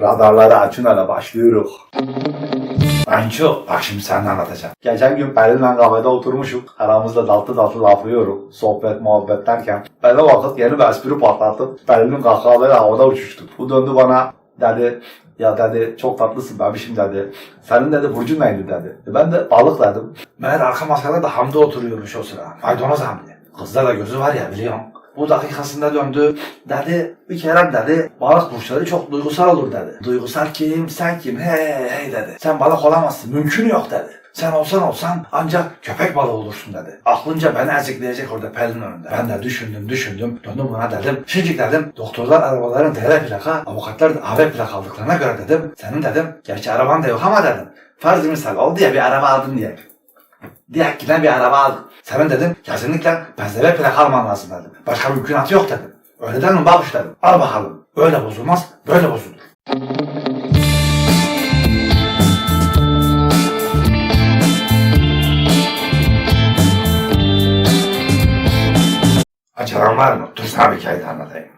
Radarları açın hele başlıyoruz. Anço, bak şimdi sana anlatacağım. Geçen gün Pelin'le kahvede oturmuşuk. Aramızda daltı daltı laflıyoruz. Sohbet muhabbet derken. Ben o vakit yeni bir espri patlattım. Pelin'in kahkahaları havada uçuştu. Bu döndü bana dedi ya dedi çok tatlısın bebişim dedi. Senin dedi burcun neydi dedi. E Ben de balık dedim. Meğer arka masada da Hamdi oturuyormuş o sıra. Maydanoz Hamdi. Kızda da gözü var ya biliyorum. Bu dakikasında döndü. Dedi bir kere dedi balık burçları çok duygusal olur dedi. Duygusal kim sen kim hey hey dedi. Sen balık olamazsın mümkün yok dedi. Sen olsan olsan ancak köpek balığı olursun dedi. Aklınca beni ezikleyecek orada Pelin önünde. Ben de düşündüm düşündüm. Döndüm buna dedim. Şimdi dedim doktorlar arabaların TR plaka, avukatlar da AB plaka aldıklarına göre dedim. Senin dedim gerçi araban da yok ama dedim. Farz misal oldu ya bir araba aldın diye. Diye giden bir araba aldım. Senin dedim kesinlikle benzeme plak alman lazım dedim. Başka mümkünatı yok dedim. Öyle dedim babuş dedim. Al bakalım. Öyle bozulmaz, böyle bozulur. Açılan var mı? Dur bir hikaye anlatayım.